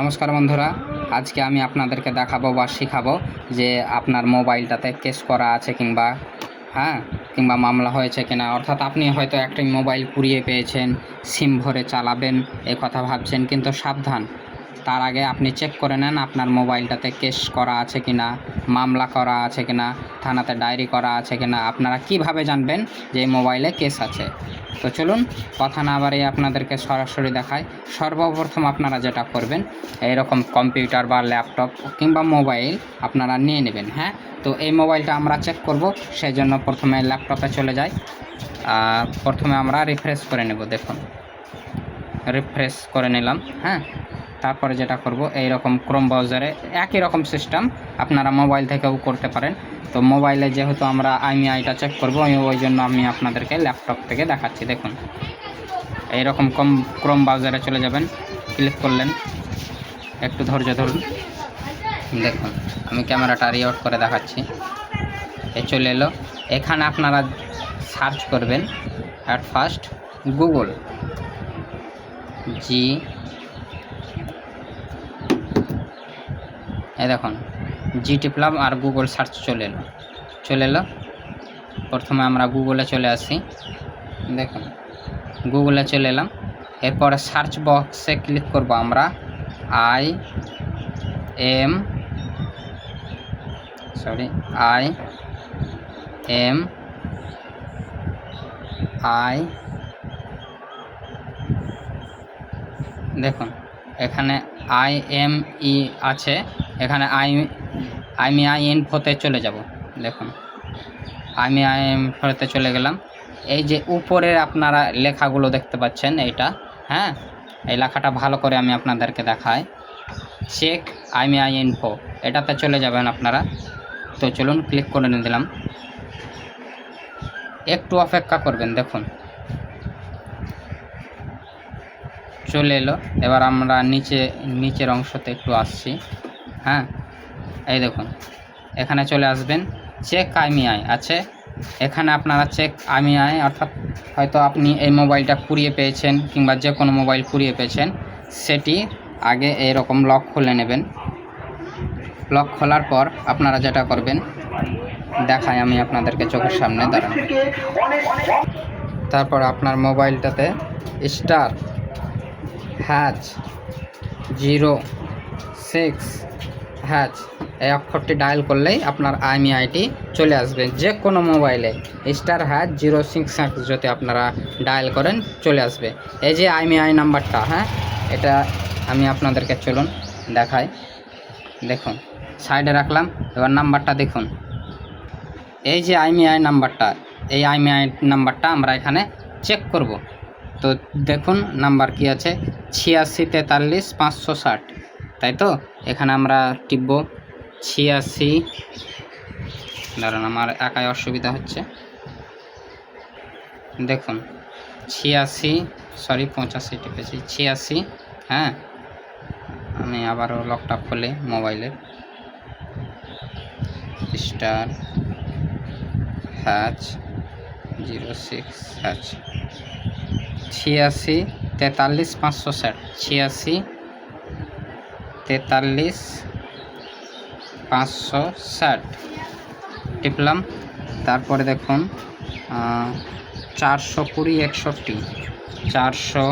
নমস্কার বন্ধুরা, আজকে আমি আপনাদেরকে দেখাবো বা শেখাবো যে আপনার মোবাইলটাতে কেস করা আছে কিংবা হ্যাঁ কিংবা মামলা হয়েছে কিনা। অর্থাৎ আপনি হয়তো একটি মোবাইল কুড়িয়ে পেয়েছেন সিম ভরে চালাবেন, এ কথা ভাবছেন, কিন্তু সাবধান। তার আগে আপনি চেক করে নেন আপনার মোবাইলটাতে কেস করা আছে কিনা, মামলা করা আছে কিনা, থানাতে ডায়েরি করা আছে কিনা। আপনারা কীভাবে জানবেন যে এই মোবাইলে কেস আছে? তো চলুন, কথা না বাড়িয়ে আপনাদেরকে সরাসরি দেখায় সর্বপ্রথম আপনারা যেটা করবেন, এইরকম কম্পিউটার বা ল্যাপটপ কিংবা মোবাইল আপনারা নিয়ে নেবেন হ্যাঁ? তো এই মোবাইলটা আমরা চেক করব সেই জন্য প্রথমে ল্যাপটপে চলে যাই। প্রথমে আমরা রিফ্রেশ করে নেব, দেখুন। রিফ্রেশ করে নিলাম হ্যাঁ? তারপরে যেটা করব এই রকম ক্রোম ব্রাউজারে একই রকম সিস্টেম আপনারা মোবাইল থেকেও করতে পারেন। তো মোবাইলে যেহেতু আমরা আইমি আইটা চেক করব, আমি ওই জন্য আমি আপনাদেরকে ল্যাপটপ থেকে দেখাচ্ছি, দেখুন। এইরকম কম ক্রোম ব্রাউজারে চলে যাবেন ক্লিক করলেন। একটু ধৈর্য ধরুন, দেখুন, আমি ক্যামেরাটা রিআউট করে দেখাচ্ছি। এ চলে এলো। এখানে আপনারা সার্চ করবেন অ্যাট ফার্স্ট গুগল জি এই দেখুন জি টিপলাম আর গুগল সার্চ চলে এলো। চলে এলো। প্রথমে আমরা গুগলে চলে আসি। দেখুন গুগলে চলে এলাম। এরপরে সার্চ বক্সে ক্লিক করব আমরা। I am sorry I am I দেখুন, এখানে আই এম ই আছে। এখানে আই আমি আই ইনফোতে চলে যাব। দেখুন। আমি আই ইনফোতে চলে গেলাম। এই যে উপরের আপনারা লেখাগুলো দেখতে পাচ্ছেন এইটা হ্যাঁ? এই লেখাটা ভালো করে আমি আপনাদেরকে দেখাই। চেক আইমি আই ইনফো এটাতে চলে যাবেন আপনারা। তো চলুন ক্লিক করে নিয়ে দিলাম। একটু অপেক্ষা করবেন, দেখুন। চলে এলো। এবার আমরা নিচে, নিচের অংশতে একটু আসছি। হ্যাঁ? এই দেখুন, এখানে চলে আসবেন চেক আইমিআই আছে। এখানে আপনারা চেক আইমিআই অর্থাৎ হয়তো আপনি এই মোবাইলটা কুড়িয়ে পেয়েছেন কিংবা যে কোনো মোবাইল কুড়িয়ে পেয়েছেন, সেটি আগে এরকম লক খুলে নেবেন। লক খোলার পর আপনারা যেটা করবেন, দেখাই আমি আপনাদেরকে চোখের সামনে, দাঁড়ান। তারপর আপনার মোবাইলটাতে star hash zero six hash এই অক্ষরটি ডায়াল করলেই আপনার আইমিআইটি চলে আসবে। যে কোনো মোবাইলে স্টার হ্যাচ জিরো সিক্স যদি আপনারা ডায়াল করেন চলে আসবে। এই যে আইমিআই নাম্বারটা হ্যাঁ এটা আমি আপনাদেরকে চলুন দেখাই। দেখুন সাইডে রাখলাম, এবার নাম্বারটা দেখুন। এই যে আইমিআই নাম্বারটা, এই আইমিআই নাম্বারটা আমরা এখানে চেক করব। তো দেখুন, নাম্বার কি আছে? ছিয়াশি তেতাল্লিশ পাঁচশো ষাট। তাই তো? এখানে আমরা টিপব। ছিয়াশি। দাঁড়ান, আমার একাই অসুবিধা হচ্ছে। দেখুন, ছিয়াশি সরি পঁচাশি টিপেছি। ছিয়াশি হ্যাঁ? আমি আবারও লকটা খুলে মোবাইলের। Star, hash, zero six, hash. ছিয়াশি, তেতাল্লিশ, পাঁচশো ষাট। ছিয়াশি তেতাল্লিশ, পাঁচশো ষাট টিপলাম। তারপরে দেখুন চারশো কুড়ি, একষট্টি। চারশো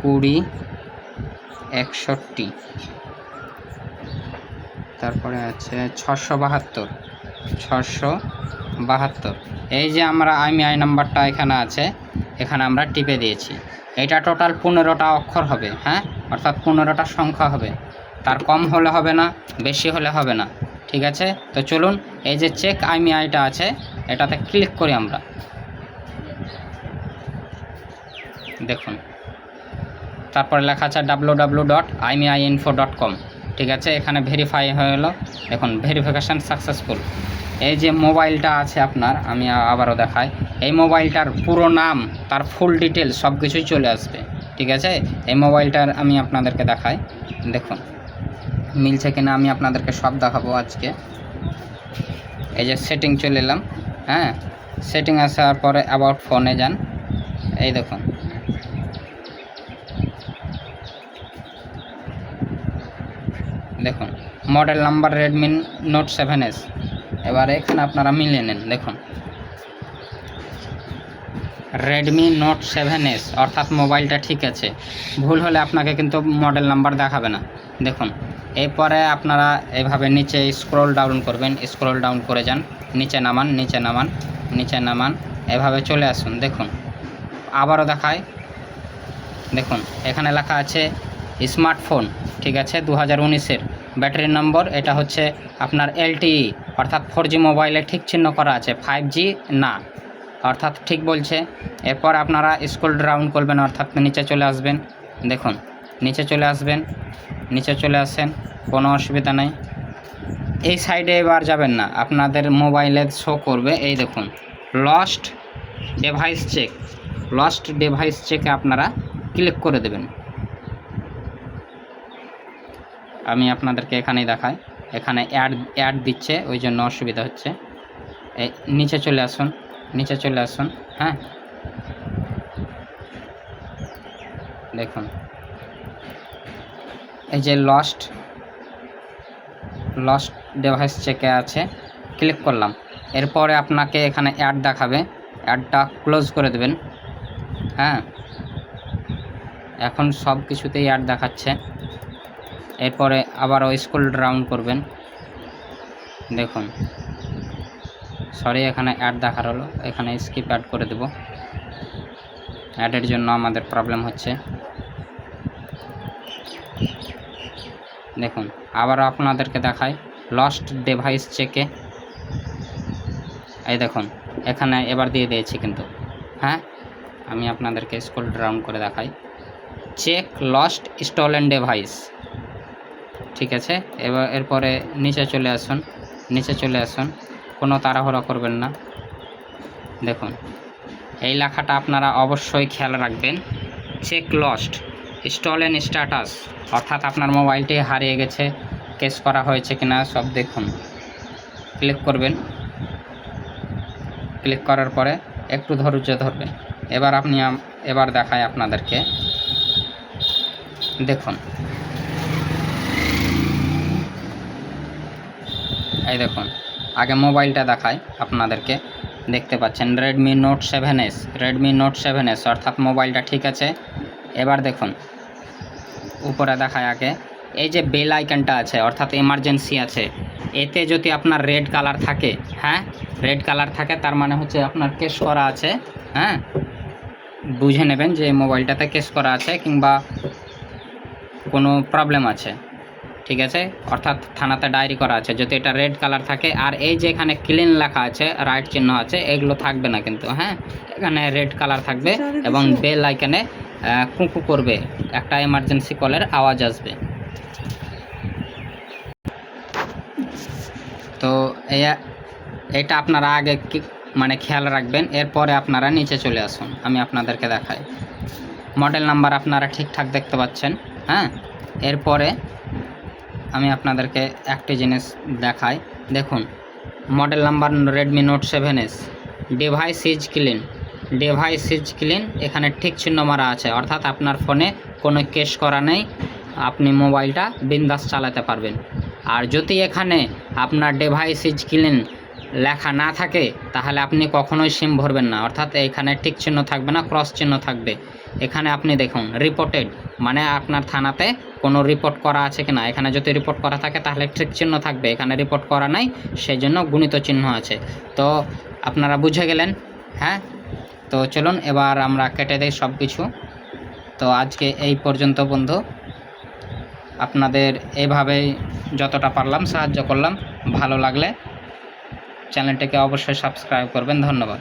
কুড়ি, একষট্টি। তারপরে আছে ছশো বাহাত্তর ছশো বাহাত্তর। এই যে আমরা আইমি আই নাম্বারটা এখানে আছে, এখানে আমরা টিপে দিয়েছি। এটা টোটাল পনেরোটা অক্ষর হবে হ্যাঁ? অর্থাৎ পনেরোটা সংখ্যা হবে। তার কম হলে হবে না, বেশি হলে হবে না। ঠিক আছে? তো চলুন, এই যে চেক আইমি আইটা আছে, এটাতে ক্লিক করি আমরা। দেখুন। তারপরে লেখা আছে W W dot IMEI info dot com ঠিক আছে? এখানে ভেরিফাই হয়ে গেলো দেখুন ভেরিফিকেশান সাকসেসফুল এই যে মোবাইলটা আছে আপনার, আমি আবারও দেখাই। এই মোবাইলটার পুরো নাম, তার ফুল ডিটেল সব কিছুই চলে আসবে, ঠিক আছে? এই মোবাইলটার আমি আপনাদেরকে দেখাই। দেখুন, মিলছে কিনা আমি আপনাদেরকে সব দেখাবো আজকে। এই যে সেটিং চলে এলাম হ্যাঁ? সেটিং আসার পরে অ্যাবাউট ফোনে যান। এই দেখুন। দেখুন model number Redmi note seven S এবার এখানে আপনারা মিলিয়ে নেন, দেখুন। রেডমি নোট সেভেন এস অর্থাৎ মোবাইলটা ঠিক আছে। ভুল হলে আপনাকে কিন্তু মডেল নাম্বার দেখাবে না। দেখুন, এরপরে আপনারা এভাবে নিচে স্ক্রল ডাউন করবেন স্ক্রল ডাউন করে যান, নিচে নামান নিচে নামান নিচে নামান, এভাবে চলে আসুন, দেখুন। আবারও দেখায়, দেখুন, এখানে লেখা আছে স্মার্টফোন ঠিক আছে দু হাজার উনিশের। ব্যাটারি নম্বর এটা হচ্ছে আপনার এলটিই অর্থাৎ ফোর জি মোবাইলে ঠিক চিহ্ন করা আছে ফাইভ জি না। অর্থাৎ ঠিক বলছে, এরপর আপনারা স্কুল রাউন্ড করবেন, অর্থাৎ নিচে চলে আসবেন। দেখুন, নিচে চলে আসবেন, নিচে চলে আসেন, কোনো অসুবিধা নেই। এই সাইডে এবার যাবেন না, আপনাদের মোবাইলে শো করবে, এই দেখুন lost device check lost device চেকে আপনারা ক্লিক করে দেবেন। আমি আপনাদেরকে এখানেই দেখাই। এখানে অ্যাড অ্যাড দিচ্ছে, ওই জন্য অসুবিধা হচ্ছে। এই নিচে চলে আসুন, নিচে চলে আসুন হ্যাঁ। দেখুন। এই যে লস্ট লস্ট ডিভাইস চেকে আছে ক্লিক করলাম। এরপরে আপনাকে এখানে অ্যাড দেখাবে অ্যাডটা ক্লোজ করে দেবেন হ্যাঁ। এখন সব কিছুতেই অ্যাড দেখাচ্ছে। এরপরে আবারও স্কুল রাউন্ড করবেন। দেখুন। সরি, এখানে অ্যাড দেখার হলো। এখানে স্কিপ অ্যাড করে দেব। অ্যাডের জন্য আমাদের প্রবলেম হচ্ছে। দেখুন, আবারও আপনাদেরকে দেখাই। লস্ট ডিভাইস চেকে এই দেখুন, এখানে এবার দিয়ে দিয়েছি কিন্তু। হ্যাঁ? আমি আপনাদেরকে স্কুল রাউন্ড করে দেখাই। চেক লস্ট স্টলেন ডিভাইস ঠিক আছে। এবার এরপরে নিচে চলে আসুন, নিচে চলে আসুন। কোনো তাড়াহুড়া করবেন না। দেখুন, এই লেখাটা আপনারা অবশ্যই খেয়াল রাখবেন। চেক লস্ট স্টলেন স্ট্যাটাস অর্থাৎ আপনার মোবাইলটি হারিয়ে গেছে কেস করা হয়েছে কিনা সব দেখুন। ক্লিক করবেন। ক্লিক করার পরে একটু ধৈর্য ধরবেন। এবার আপনি এবার দেখায় আপনাদেরকে। দেখুন এই দেখুন, আগে মোবাইলটা দেখায় আপনাদেরকে। দেখতে পাচ্ছেন Redmi note seven S Redmi note seven S অর্থাৎ মোবাইলটা ঠিক আছে। এবার দেখুন, উপরে দেখায় আগে। এই যে বেল আইকনটা আছে, অর্থাৎ এমার্জেন্সি আছে, এতে যদি আপনার রেড কালার থাকে হ্যাঁ? রেড কালার থাকে, তার মানে হচ্ছে আপনার কেস করা আছে হ্যাঁ? বুঝে নেবেন যে মোবাইলটাতে কেস করা আছে কিংবা কোনো প্রবলেম আছে। ঠিক আছে? অর্থাৎ থানাতে ডায়েরি করা আছে। যদি এটা রেড কালার থাকে আর এই যে এখানে ক্লিন লেখা আছে রাইট চিহ্ন আছে এগুলো থাকবে না কিন্তু হ্যাঁ? এখানে রেড কালার থাকবে এবং বেল আইকনে কুকু করবে। একটা এমার্জেন্সি কলের আওয়াজ আসবে। তো এটা আপনারা আগে মানে খেয়াল রাখবেন এরপরে আপনারা নিচে চলে আসুন আমি আপনাদেরকে দেখাই। মডেল নাম্বার আপনারা ঠিকঠাক দেখতে পাচ্ছেন হ্যাঁ? এরপরে আমি আপনাদেরকে একটি জিনিস দেখাই। দেখুন model number Redmi note seven S device is clean device is clean এখানে ঠিক চিহ্ন মারা আছে। অর্থাৎ আপনার ফোনে কোনো কেস করা নেই। আপনি মোবাইলটা বিন্দাস চালাতে পারবেন। আর যদি এখানে আপনার ডিভাইস ইজ ক্লিন লেখা না থাকে, তাহলে আপনি কখনোই সিম ভরবেন না। অর্থাৎ এখানে টিক চিহ্ন থাকবে না ক্রস চিহ্ন থাকবে। এখানে আপনি দেখুন রিপোর্টেড মানে আপনার থানাতে কোনো রিপোর্ট করা আছে কিনা? এখানে যদি রিপোর্ট করা থাকে, তাহলে ঠিক চিহ্ন থাকবে। এখানে রিপোর্ট করা নাই সেই জন্য গুণিত চিহ্ন আছে। তো আপনারা বুঝে গেলেন হ্যাঁ? তো চলুন, এবার আমরা কেটে দেই সব কিছু তো আজকে এই পর্যন্ত, বন্ধু। আপনাদের এইভাবেই যতটা পারলাম সাহায্য করলাম। ভালো লাগলে চ্যানেলটিকে অবশ্যই সাবস্ক্রাইব করবেন। ধন্যবাদ।